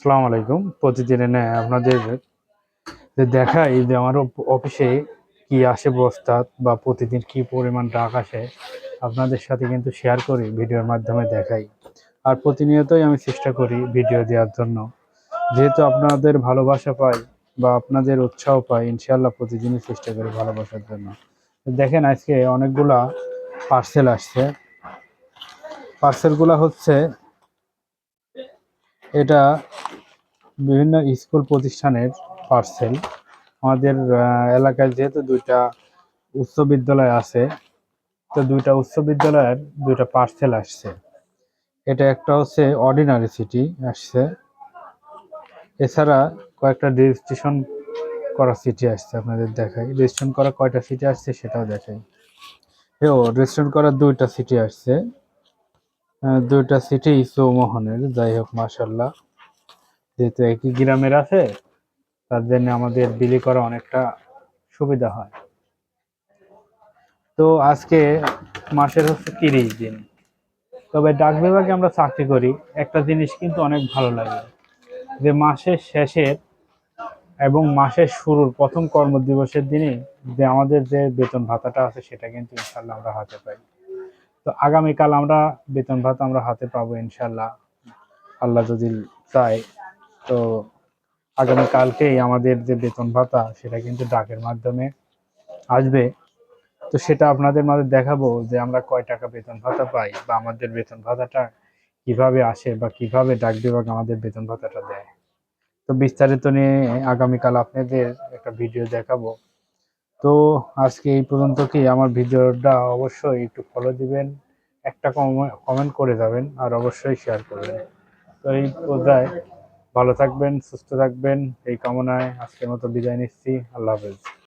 আসসালামু আলাইকুম। প্রতিদিনে ন্যায় আপনাদের যে দেখাই যে আমার অফিসে কি আসে বস্তা বা প্রতিদিন কি পরিমাণ ডাক আসে, আপনাদের সাথে কিন্তু শেয়ার করি, ভিডিওর মাধ্যমে দেখাই। আর প্রতিনিয়তই আমি চেষ্টা করি ভিডিও দেওয়ার জন্য। যেহেতু আপনাদের ভালোবাসা পাই বা আপনাদের উৎসাহ পাই ইনশাল্লাহ প্রতিদিনই চেষ্টা করি ভালোবাসার জন্য। দেখেন, আজকে অনেকগুলা পার্সেল আসছে। পার্সেলগুলা হচ্ছে এটা বিভিন্ন স্কুল প্রতিষ্ঠানের পার্সেল আমাদের এলাকায় যেহেতু দুইটা উচ্চ বিদ্যালয় আছে, তো দুইটা উচ্চ বিদ্যালয়ের দুইটা পার্সেল আসছে। এটা একটা হচ্ছে অর্ডিনারি সিটি আসছে। এছাড়া কয়েকটা রেজিস্ট্রেশন করা সিটি আসছে আপনাদের দেখাই। রেজিস্ট্রেশন করা কয়টা সিটি আসছে সেটাও দেখাই। এও রেজিস্ট্রেশন করা দুইটা সিটি আসছে। দুইটা সিটি চৌমোহনের যাই হোক মাসাল্লাহ যেহেতু একই গ্রামের আছে, তার জন্য আমাদের বিলি করা অনেকটা সুবিধা হয়। তো আজকে মাসের হচ্ছে তিরিশ দিন। তবে ডাক বিভাগে আমরা চাকরি করি। একটা জিনিস কিন্তু অনেক ভালো লাগে, যে মাসের শেষের এবং মাসের শুরুর প্রথম কর্মদিবসের দিনে যে আমাদের যে বেতন ভাতাটা আছে, সেটা কিন্তু ইনশাল্লাহ আমরা হাতে পাই। তো আগামীকাল আমরা বেতন ভাতা আমরা হাতে পাবো ইনশাল্লাহ আল্লাহ যদি চায়, তো আগামীকালকেই আমাদের যে বেতন ভাতা, সেটা কিন্তু ডাকের মাধ্যমে আসবে। তো সেটা আপনাদের মাঝে দেখাবো যে আমরা কয় টাকা বেতন ভাতা পাই বা আমাদের বেতন ভাতাটা কীভাবে আসে বা কীভাবে ডাক বিভাগ আমাদের বেতন ভাতাটা দেয়। তো বিস্তারিত নিয়ে আগামীকাল আপনাদের একটা ভিডিও দেখাবো। তো আজকে এই পর্যন্ত কি আমার ভিডিওটা অবশ্যই একটু ফলো দিবেন, একটা কমেন্ট করে যাবেন আর অবশ্যই শেয়ার করবেন। তো এই পর্যায়ে ভালো থাকবেন, সুস্থ থাকবেন, এই কামনায় আজকের মতো বিদায় নিচ্ছি, আল্লাহ হাফেজ।